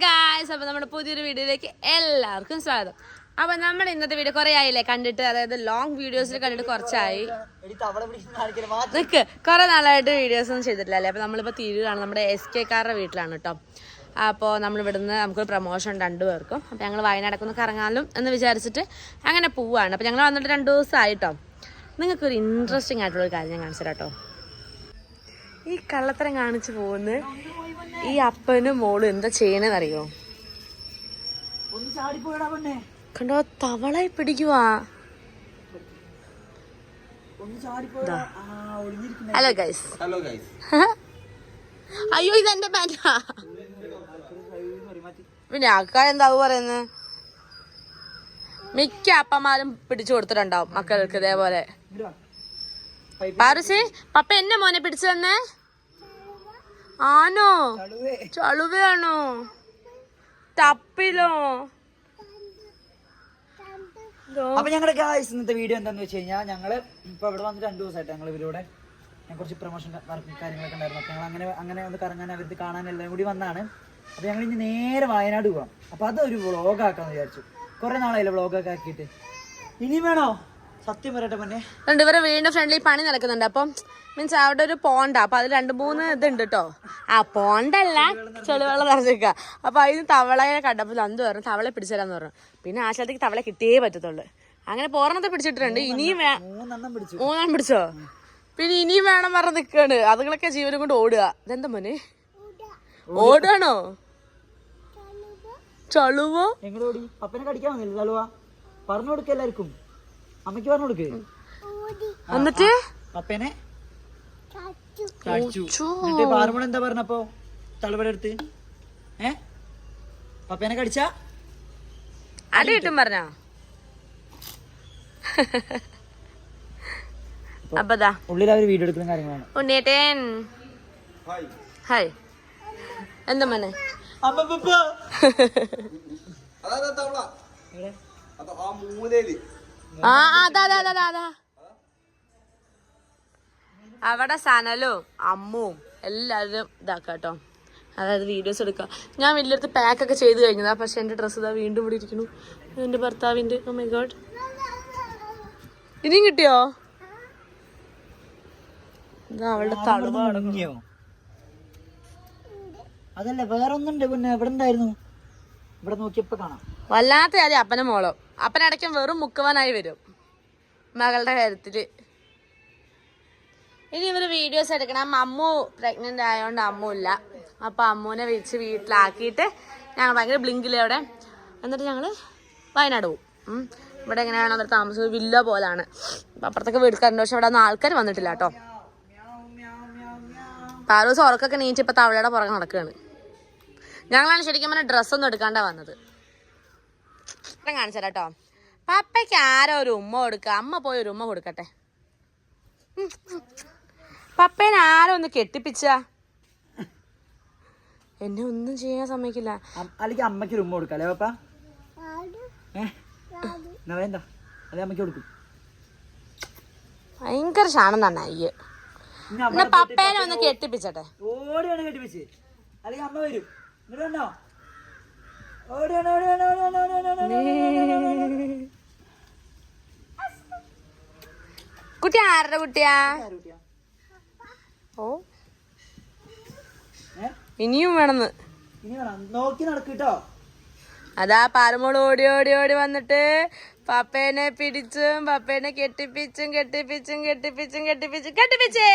Guys അപ്പൊ നമ്മുടെ പുതിയൊരു വീഡിയോയിലേക്ക് എല്ലാവർക്കും സ്വാഗതം. അപ്പൊ നമ്മൾ ഇന്നത്തെ വീഡിയോ കുറെ ആയില്ലേ? കണ്ടിട്ട് അതായത് ലോങ് വീഡിയോസിൽ കണ്ടിട്ട് കുറച്ചായി. നിക്ക് കുറെ നാളായിട്ട് വീഡിയോസ് ഒന്നും ചെയ്തിട്ടില്ല അല്ലേ അപ്പൊ നമ്മളിപ്പോൾ തിരൂരാണ് നമ്മുടെ എസ് കെ കാരുടെ വീട്ടിലാണ് കേട്ടോ അപ്പോൾ നമ്മൾ ഇവിടുന്ന് നമുക്കൊരു പ്രൊമോഷൻ രണ്ടു രണ്ടുപേർക്കും അപ്പോൾ ഞങ്ങൾ വയനാടൊക്കെ ഒന്ന് കറങ്ങാനും എന്ന് വിചാരിച്ചിട്ട് അങ്ങനെ പോവുകയാണ് അപ്പോൾ ഞങ്ങൾ വന്നിട്ട് രണ്ട് ദിവസമായിട്ടോ നിങ്ങൾക്കൊരു ഇൻട്രസ്റ്റിംഗ് ആയിട്ടുള്ളൊരു കാര്യം ഞാൻ കാണിച്ചു തരാം കേട്ടോ ഈ കള്ളത്തരം കാണിച്ചു പോകുന്ന ഈ അപ്പനും മോളും എന്താ ചെയ്യണെന്ന് അറിയോ ഒന്ന് ചാടിപ്പോയടാ പെണ്ണെ കണ്ടോ തവളയെ പിടിക്കുവാ. ഒന്ന് ചാടിപ്പോയടാ. ആ ഒളിഞ്ഞിരിക്കുന്ന. ഹലോ ഗൈസ് ഹലോ ഗൈസ് അയ്യോ ഇത് പാന്റാ പാൻ പിന്നെ ആൾക്കാർ എന്താവും പറയുന്നത് മിക്ക അപ്പന്മാരും പിടിച്ചു കൊടുത്തിട്ടുണ്ടാവും മക്കൾക്ക് ഇതേപോലെ. പാറുസി പപ്പ എന്നെ മോനെ പിടിച്ചു തന്നെ? ആണോ? ചളുവേ. ചളുവയാണോ? തപ്പിലോ. അപ്പൊ ഞങ്ങളുടെ ഗായ്സ് ഇന്നത്തെ വീഡിയോ എന്താന്ന് വെച്ച് കഴിഞ്ഞാൽ ഞങ്ങൾ ഇപ്പൊ ഇവിടെ വന്നിട്ട് രണ്ടു ദിവസമായിട്ട് ഞങ്ങൾ ഇവരോടെ ഞാൻ കുറച്ച് പ്രൊമോഷൻ വർക്കും കാര്യങ്ങളൊക്കെ ഉണ്ടായിരുന്നു. അപ്പൊ ഞങ്ങൾ അങ്ങനെ അങ്ങനെ ഒന്ന് കറങ്ങാൻ അവർക്ക് കാണാൻ എല്ലാം കൂടി വന്നാണ്. അപ്പൊ ഞങ്ങൾ ഇനി നേരെ വയനാട് പോവാം അപ്പൊ അതൊരു വ്ളോഗ് ആക്കാന്ന് വിചാരിച്ചു. കുറെ നാളായില്ലേ വ്ളോഗൊക്കെ ആക്കിയിട്ട്. ഇനി വേണോ? സത്യം പറയട്ടെ രണ്ടു രണ്ട് ഇവരെ വീടിന്റെ ഫ്രണ്ടിൽ പണി നടക്കുന്നുണ്ട്. അപ്പം മീൻസ് അവിടെ ഒരു പോണ്ട അപ്പൊ അത് രണ്ട് മൂന്ന് ഇതുണ്ട് കേട്ടോ ആ പോണ്ടല്ല ചെളിവെള്ളം നിറഞ്ഞേക്ക അപ്പൊ അതിന് തവളയെ കണ്ടപ്പോൾ അന്ത് പറഞ്ഞു തവളെ പിടിച്ചതരാന്ന് പറഞ്ഞു. പിന്നെ ആ സ്ഥലത്തേക്ക് തവളെ കിട്ടിയേ പറ്റത്തുള്ളൂ. അങ്ങനെ പോറണത്തെ പിടിച്ചിട്ടുണ്ട്. ഇനിയും മൂന്നെണ്ണം പിടിച്ചു. മൂന്നാം പിടിച്ചോ? പിന്നെ ഇനിയും വേണം പറഞ്ഞ് നിക്കാണ്. അതുങ്ങളൊക്കെ ജീവനും കൊണ്ട് ഓടുക. ഇതെന്താ മോനെ? ഓടുകയാണോ? ചളുവോ? ഓടി? അപ്പനെ കടിക്കാൻ വന്നില്ല? ചളുവ. പറഞ്ഞു കൊടുക്ക എല്ലാവർക്കും. അമ്മയ്ക്ക് പറഞ്ഞു കൊടുക്ക്. എന്നിട്ട്? പപ്പേനെ. എന്നിട്ട് പാറുമോൾ എന്താ പറഞ്ഞപ്പോ? തളപട എടുത്ത് ഏ? പപ്പേനെ കടിച്ച? അടി കിട്ടും പറഞ്ഞ. അപ്പതാ ഉള്ളിൽ അവർ വീഡിയോ എടുക്കുന്ന കാര്യങ്ങളാണ്. ഉണ്ണിയേട്ടൻ. ഹായ്. എന്താ മോനെ? അതാ തവള? അത് ആ മൂലയിൽ. ആ അതാ അതാ അതാ അതാ അവിടെ സനലും അമ്മുവും എല്ലാവരും ഇതാക്കാട്ടോ. അതായത് വീഡിയോസ് എടുക്കുക. ഞാൻ വലിയടുത്ത് പാക്കൊക്കെ ചെയ്ത് കഴിഞ്ഞതാ. പക്ഷെ എന്റെ ഡ്രസ്സ് ഇതാ വീണ്ടും ഇവിടെ ഇരിക്കുന്നു. എന്റെ ഭർത്താവിന്റെ ഓ മൈ ഗോഡ് ഇനിയും കിട്ടിയോ? ഇതാ അവളുടെ മുങ്ങിയോ അതല്ല വേറെ ഒന്നുണ്ട് പിന്നെ എവിടെ ഉണ്ടായിരുന്നു ഇവിടെ നോക്കിയപ്പോ കാണാം. വല്ലാത്ത അതെ അപ്പനെ മോളും. അപ്പനടയ്ക്കും വെറും മുക്കുവാനായി വരും. മകളുടെ കാര്യത്തിൽ ഇനി ഇവർ വീഡിയോസ് എടുക്കണം. അമ്മു പ്രഗ്നന്റ് ആയതുകൊണ്ട് അമ്മു ഇല്ല അപ്പൊ അമ്മുവിനെ വിളിച്ച് വീട്ടിലാക്കിയിട്ട് ഞങ്ങൾ ഭയങ്കര ബ്ലിങ്കിലവിടെ എന്നിട്ട് ഞങ്ങൾ വയനാട് പോകും ഇവിടെ എങ്ങനെയാണ് അവർ താമസിച്ചത്. വില്ല പോലാണ്. അപ്പം അപ്പുറത്തൊക്കെ വീടുകാരുണ്ട് പക്ഷെ ഇവിടെ ഒന്നും ആൾക്കാർ വന്നിട്ടില്ല കേട്ടോ. പാറൂസ് ഉറക്കൊക്കെ നീറ്റിപ്പോൾ തവളയുടെ പുറകെ നടക്കുകയാണ് ഞങ്ങളാണ് ശരിക്കും പറഞ്ഞാൽ ഡ്രസ്സൊന്നും എടുക്കാണ്ടാണ് വന്നത്. ഞാൻ കാണിച്ചു കേട്ടോ പപ്പയ്ക്ക് ആരോ ഒരു ഉമ്മ കൊടുക്കുക അമ്മ പോയി ഒരു ഉമ്മ കൊടുക്കട്ടെ. പപ്പേനെ ആരോ ഒന്ന് കെട്ടിപ്പിച്ച. എന്നെ ഒന്നും ചെയ്യാൻ സമ്മതിക്കില്ല. അല്ലെങ്കിൽ അമ്മയ്ക്ക് ഒരു ഉമ്മ കൊടുക്കാം അല്ലേ പപ്പ? വേണ്ട. അല്ലെ അമ്മയ്ക്ക് കൊടുക്കും. ഭയങ്കര ക്ഷാണം തന്നെ അയ്യ. പപ്പേനെ ഒന്ന് കെട്ടിപ്പിച്ചട്ടെ. ഓടിയാണ് കെട്ടിപ്പിച്ച്. അല്ലെങ്കിൽ അമ്മ വരും. ഓടിയാണ് ഓടിയാണ് ഓടിയാണ് ഓടിയാണ് കുട്ടി ആരുടെ കുട്ടിയാ? ഓ. ഇനിയും വേണമെന്ന്. നോക്കി നടക്കൂട്ടോ. അതാ പാരമോൾ ഓടി ഓടി ഓടി വന്നിട്ട് പപ്പേനെ പിടിച്ചും പപ്പേനെ കെട്ടിപ്പിച്ചും കെട്ടിപ്പിച്ചും കെട്ടിപ്പിച്ചും കെട്ടിപ്പിച്ചും കെട്ടിപ്പിച്ചേ.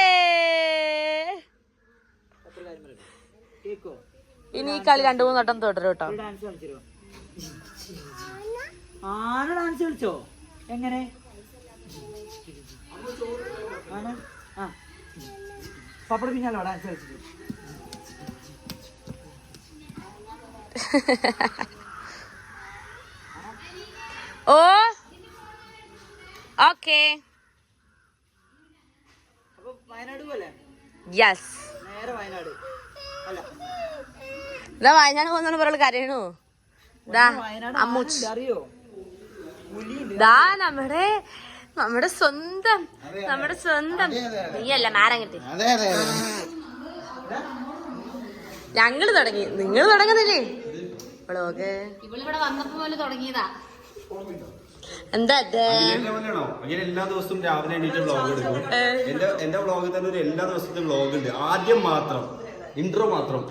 കേക്കോ? ഇനി ഈ കളി രണ്ടു മൂന്ന് വട്ടം തുടരും കേട്ടോ. ഡാൻസ് കളിച്ചോ ആന ഡാൻസ് കളിച്ചോ? എങ്ങനെ? ആന ആ. പപ്പട പിന്നാലോ ഡാൻസ് കളിച്ചിട്ട്? ഓ ഓക്കെ. യെസ് നേരെ വയനാട്. അല്ല ഇതാ വയനാട് പോകുന്ന പറയുള്ള കരയണു ഇതാ അമ്മൂച്ച്. ദാ നമ്മുടെ നമ്മുടെ സ്വന്തം നമ്മുടെ സ്വന്തം. നീയല്ല മാരം കിട്ടി അതെ അതെ. ഞങ്ങൾ തുടങ്ങി. നിങ്ങൾ തുടങ്ങുന്നില്ലേ? വ്ളോഗ് ഇവളിവിടെ വന്നപ്പോ പോലെ തുടങ്ങിയതാ. എന്താ? അങ്ങനെ എല്ലാ ദിവസവും രാവിലെ എണീറ്റ് വ്ളോഗ് എടുക്കും. എന്റെ എന്റെ വ്ളോഗിൽ തന്നെ ഒരു എല്ലാ ദിവസത്തെ വ്ളോഗ് ഉണ്ട്. ആദ്യം മാത്രം. ഇൻട്രോ മാത്രം.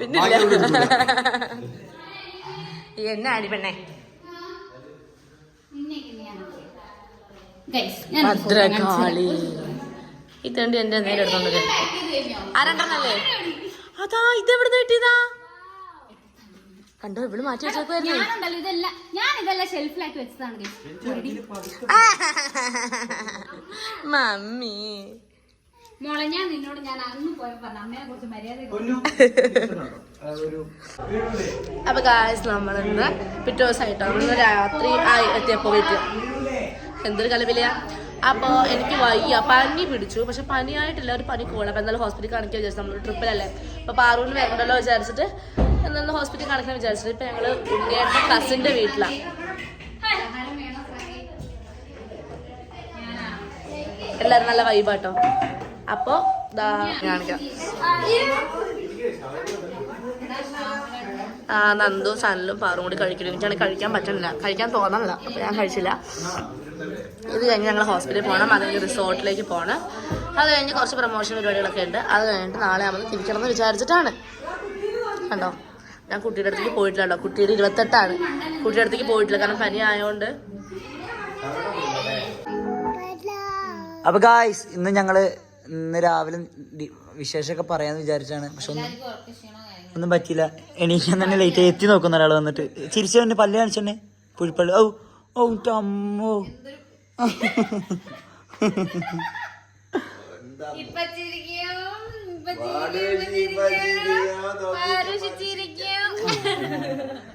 എന്നെ അടി പെണ്ണേ? ഞാൻ ഭദ്രകാളി. ഇതണ്ട് എന്റെ നേരെ എടുത്തോണ്ട് ആരണ്ടെന്നല്ലേ അതാ ഇത് എവിടെ കിട്ടിയതാ? കണ്ടോ ഇവൾ മാറ്റി വെച്ചേക്കുവായിരുന്നു ഞാനുണ്ടല്ലോ ഇതെല്ലാം ഞാൻ ഇതെല്ലാം ഷെൽഫിലാക്കി വെച്ചതാണ് guys. മമ്മി. മോളെ ഞാൻ നിന്നോട് ഞാൻ അന്ന് പോയപ്പോ പറഞ്ഞു അമ്മയെ കുറിച്ച് മര്യാദ അപ്പൊ ഗായസ് നമ്മളിന്ന് പിറ്റേ ദിവസമായിട്ടോ ഇന്ന് രാത്രി ആയി എത്തിയപ്പോ വീട്ടിൽ എന്തൊരു കലവിലയാ അപ്പോൾ എനിക്ക് വയ്യ പനി പിടിച്ചു. പക്ഷെ പനിയായിട്ടില്ല ഒരു പനി പോകണം അപ്പോൾ എന്തായാലും ഹോസ്പിറ്റൽ കാണിക്കാൻ വിചാരിച്ചു നമ്മൾ ട്രിപ്പിലല്ലേ അപ്പോൾ പാറൂന് വരണ്ടല്ലോ വിചാരിച്ചിട്ട് എന്നാലും ഹോസ്പിറ്റൽ കാണിക്കാൻ വിചാരിച്ചിട്ട് ഇപ്പൊ ഞങ്ങൾ ഉണ്ണിയേട്ട കസിന്റെ വീട്ടിലാണ് എല്ലാവരും നല്ല വൈബാട്ടോ അപ്പോൾ ആ നന്ദു സനലും പാറും കൂടി കഴിക്കണം. എനിക്കാണെങ്കിൽ കഴിക്കാൻ പറ്റുന്നില്ല കഴിക്കാൻ തോന്നണില്ല. അപ്പോൾ ഞാൻ കഴിച്ചില്ല. ഇത് കഴിഞ്ഞ് ഞങ്ങൾ ഹോസ്പിറ്റലിൽ പോകണം അത് കഴിഞ്ഞ് റിസോർട്ടിലേക്ക് പോകണം അത് കഴിഞ്ഞ് കുറച്ച് പ്രൊമോഷൻ പരിപാടികളൊക്കെ ഉണ്ട്. അത് കഴിഞ്ഞിട്ട് നാളെ ആകുമ്പോൾ തിരിക്കണം എന്ന് വിചാരിച്ചിട്ടാണ്. കണ്ടോ? ഞാൻ കുട്ടിയുടെ അടുത്തേക്ക് പോയിട്ടില്ല കേട്ടോ. കുട്ടിയുടെ ഇരുപത്തെട്ടാണ്. കുട്ടിയുടെ അടുത്തേക്ക് പോയിട്ടില്ല. കാരണം പനി ആയതുകൊണ്ട് അപ്പൊ ഗായ്സ് ഇന്ന് ഞങ്ങൾ ഇന്ന് രാവിലെ വിശേഷമൊക്കെ പറയാന്ന് വിചാരിച്ചാണ്. പക്ഷെ ഒന്നും ഒന്നും പറ്റിയില്ല. എണീക്കാൻ തന്നെ ലേറ്റ് ആയി എത്തി നോക്കുന്ന ഒരാൾ വന്നിട്ട്. ചിരിച്ചു തന്നെ പല്ല് കാണിച്ചെന്നെ പുഴിപ്പള്ളി ഔ ഔ അമ്മോ.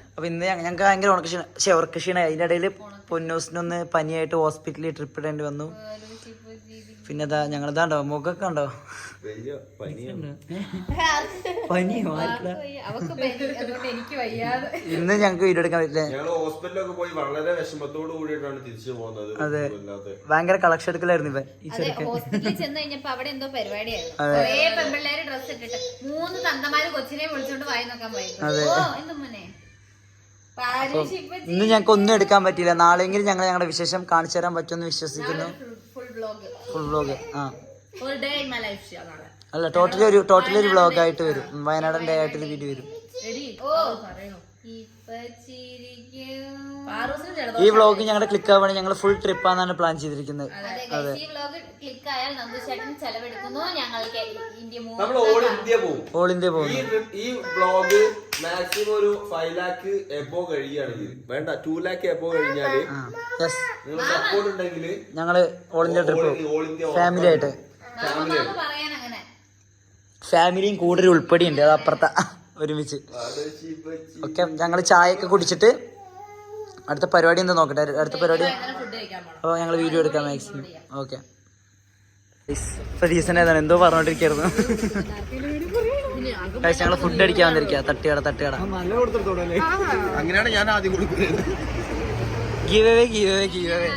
അപ്പൊ ഇന്ന് ഞങ്ങ- ഞങ്ങൾക്ക് ഭയങ്കര ഉണക്കക്ഷീണ പക്ഷെ ഉറക്കക്ഷീണ അതിന്റെ ഇടയിൽ പൊന്നൂസിനൊന്ന് പനിയായിട്ട് ഹോസ്പിറ്റലിൽ ട്രിപ്പ് ഇടേണ്ടി വന്നു. പിന്നെ ഞങ്ങൾ ഇതാണ്ടോ മുഖൊക്കെ ഉണ്ടോ പനിയോ ഇന്ന് ഞങ്ങൾക്ക് വീഡിയോ എടുക്കാൻ പറ്റില്ല. ഞങ്ങൾ ഹോസ്പിറ്റലൊക്കെ പോയി വളരെ വിഷമത്തോട് കൂടിയിട്ടാണ് തിരിച്ചു പോകുന്നത്. അതെ. അല്ലാതെ ഭയങ്കര കളക്ഷൻ എടുക്കലായിരുന്നു ഇവൻ ഈ അതെ ചെറുക്കൻ. ഹോസ്പിറ്റലിൽ ചെന്ന് കഴിഞ്ഞപ്പോ അവിടെ എന്തോ പരിപാടിയായിരുന്നു. കുറേ പെൺപിള്ളേര് ഡ്രസ് ഇട്ടിട്ട് മൂന്ന് തന്തമാര് കൊച്ചിനെ വിളിച്ചോണ്ട് വായി നോക്കാൻ പോയി. അതെ. ഓ എന്ത് മോനെ ഇന്ന് ഞങ്ങൾക്ക് ഒന്നും എടുക്കാൻ പറ്റില്ല നാളെയെങ്കിലും ഞങ്ങൾ ഞങ്ങളുടെ വിശേഷം കാണിച്ചു തരാൻ പറ്റുമെന്ന് വിശ്വസിക്കുന്നു. Full blog vlog a full day in my life നാളെ. അല്ല ടോട്ടലി ഒരു ടോട്ടലി ഒരു ബ്ലോഗ് ആയിട്ട് വരും. വയനാടൻ ഡേ ആയിട്ട് ഒരു വീഡിയോ വരും. ഈ വ്ലോഗ് ഞങ്ങളുടെ ക്ലിക്ക് ആവുകയാണെങ്കിൽ ഞങ്ങൾ ഫുൾ ട്രിപ്പ് ആണെന്നാണ് പ്ലാൻ ചെയ്തിരിക്കുന്നത് അതെ ഓൾ ഇന്ത്യ പോകും ഓൾ ഇന്ത്യ ഈ വ്ളോഗ് ഈ ബ്ലോഗ് മാക്സിമം ഒരു ഫൈവ് ലാക്ക് എബോ കഴിയുകയാണെങ്കിൽ വേണ്ട ടു ലാക്ക് എബോ കഴിഞ്ഞാൽ സപ്പോർട്ട് ഉണ്ടെങ്കിൽ ഞങ്ങൾ all India trip all India family ആയിട്ട്. ഫാമിലിയും കൂടുതൽ ഉൾപ്പെടെയുണ്ട് അത് അപ്പുറത്ത ഒരുമിച്ച്. ഓക്കെ ഞങ്ങൾ ചായയൊക്കെ കുടിച്ചിട്ട് അടുത്ത പരിപാടി എന്താ നോക്കട്ടെ? അടുത്ത പരിപാടി? അപ്പോൾ ഞങ്ങൾ വീഡിയോ എടുക്കാം മാക്സിമം ഓക്കെ. റീസൺ ഏതാണ്? എന്തോ പറഞ്ഞോണ്ടിരിക്കായിരുന്നു. ഞങ്ങൾ ഫുഡ് അടിക്കാൻ വന്നിരിക്കുക തട്ടുകട തട്ടുകട. അങ്ങനെയാണ് ഞാൻ ആദ്യം കൊടുക്കുന്നത്. ഗീവേ ഗീവേ ഗീവ് അവേ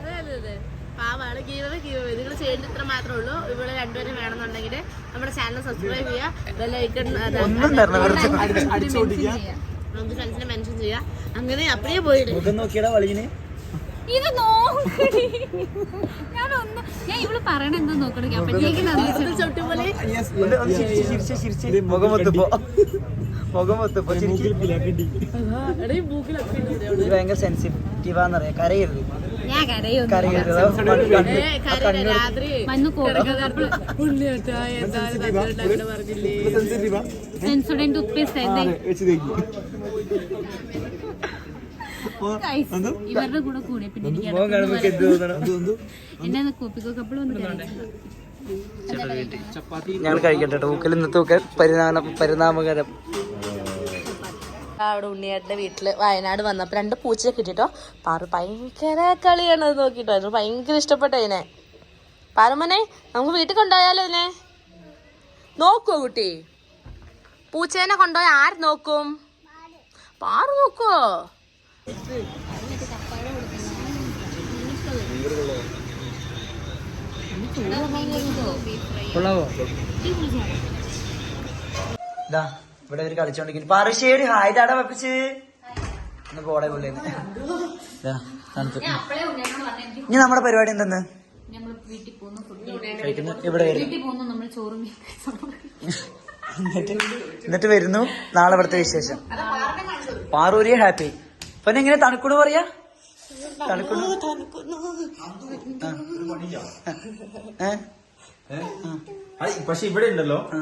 അതെ അതെ അതെ പാവാണ് ഗീവേ ഗീവേ നിങ്ങൾ ചെയ്യേണ്ട ഇത്ര മാത്രമേ ഉള്ളൂ ഇവിടെ രണ്ടുപേരും വേണമെന്നുണ്ടെങ്കിൽ നമ്മുടെ ചാനൽ സബ്സ്ക്രൈബ് ചെയ്യുക. ബെല്ലൈക്കൺ നമുക്ക് ഫ്രണ്ട്സിനെ മെൻഷൻ ചെയ്യുക. അങ്ങനെ അപ്പഴേ പോയിട്ട് മുഖം നോക്കിയടാ വളിന് ഇത് നോക്കടി ഒന്ന് ഞാൻ ഇവൾ പറയണ എന്തോ നോക്കണേ അപ്പഴത്തേക്ക് ഭയങ്കര സെൻസിറ്റീവാന്നറിയാം കരയരുത്. ഞാൻ കരയൊന്നും രാത്രി ഇവരുടെ കൂടെ കൂടെ പിന്നെ എന്നെ കോപ്പിക്കോ? കപ്പിൾ വന്ന് കരയിച്ചില്ല. ഞങ്ങൾ കഴിക്കട്ടെ കേട്ടോ. ഊക്കൽ ഇന്നത്തെ ഊക്കൽ പരിണാമ പരിണാമകരം. അവിടെ ഉണ്ണിയേട്ടന്റെ വീട്ടിൽ വയനാട് വന്നപ്പോൾ രണ്ട് പൂച്ചയെ കിട്ടിട്ടോ പാറു ഭയങ്കര കളിയാണ് അത് നോക്കിട്ടോ. അതിന് ഭയങ്കര ഇഷ്ടപ്പെട്ട അതിനെ. പാറുമനെ നമുക്ക് വീട്ടിൽ കൊണ്ടുപോയാലോ ഇതിനെ? നോക്കുവോ കുട്ടി. പൂച്ചേനെ കൊണ്ടുപോയി ആര് നോക്കും? പാറു നോക്കുവോ കൊള്ളാവോ? ഇതാ. ഇവിടെ ഒരു കളിച്ചോണ്ടിരിക്കും പറശ്ശേരി ഹായ് ചാട പപ്പിച്ച്. ഒന്ന് പോടെ പുള്ളിന്ന് തണുത്തു. ഇനി നമ്മുടെ പരിപാടി എന്തെന്ന്? നമ്മൾ വീട്ടിൽ പോകുന്നു ഫുഡ് കഴിക്കുന്നു. ഇവിടെ വീട്ടിൽ പോകുന്നു നമ്മൾ ചോറും മീൻ എന്നിട്ട് എന്നിട്ട് വരുന്നു. നാളെ ഇവിടുത്തെ വിശേഷം. പാറൂരി ഹാപ്പി. പിന്നെ എങ്ങനെ തണുക്കുണു പറയാ. ഏ? പക്ഷെ ഇവിടെ ഉണ്ടല്ലോ. ആ.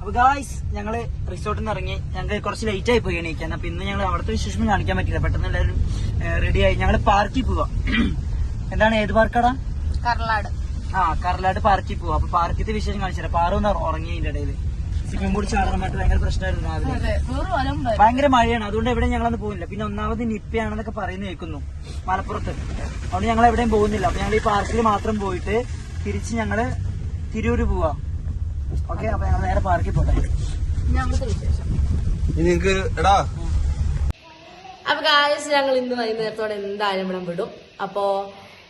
അപ്പൊ ഗായ്സ് ഞങ്ങൾ റിസോർട്ടിൽ നിന്ന് ഇറങ്ങി. ഞങ്ങൾക്ക് കുറച്ച് ലേറ്റ് ആയി പോയി എണീക്കാൻ. അപ്പൊ ഇന്ന് ഞങ്ങൾ അവിടുത്തെ വിശേഷം കാണിക്കാൻ പറ്റില്ല. പെട്ടെന്ന് എല്ലാവരും റെഡി ആയി. ഞങ്ങൾ പാർക്കിൽ പോവാ. എന്താണ് ഏത് പാർക്കാടാ കർലാട്. ആ കർലാട് പാർക്കിൽ പോവാ. അപ്പൊ പാർക്കിത്തെ വിശേഷം കാണിച്ചില്ല പാറ ഒന്ന് ഉറങ്ങി അതിന്റെ ഇടയിൽ സ്വിമ്മിംഗ് പൂൾ ചാടാൻ ഭയങ്കര പ്രശ്നമായിരുന്നു രാവിലെ. ഭയങ്കര മഴയാണ്. അതുകൊണ്ട് എവിടെയും ഞങ്ങളൊന്ന് പോകുന്നില്ല പിന്നെ ഒന്നാമത് നിപ്പയാണെന്നൊക്കെ പറയുന്ന കേൾക്കുന്നു. മലപ്പുറത്ത്. അതുകൊണ്ട് ഞങ്ങൾ എവിടെയും പോകുന്നില്ല. അപ്പൊ ഞങ്ങൾ ഈ പാർക്കിൽ മാത്രം പോയിട്ട് തിരിച്ച് ഞങ്ങൾ തിരൂര് പോവാ. ഓക്കെ അപ്പൊ ഞങ്ങൾ നേരെ പാർക്കിൽ പോട്ടെ. നിങ്ങൾക്ക് എടാ. അപ്പൊ ഗായസ് ഞങ്ങൾ ഇന്ന് വൈകുന്നേരത്തോടെ എന്തായാലും ഇവിടെ വിടും. അപ്പോ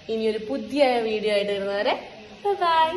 ഇനി ഒരു പുതിയ വീഡിയോ ആയിട്ട് വരുന്നവരെ ബൈ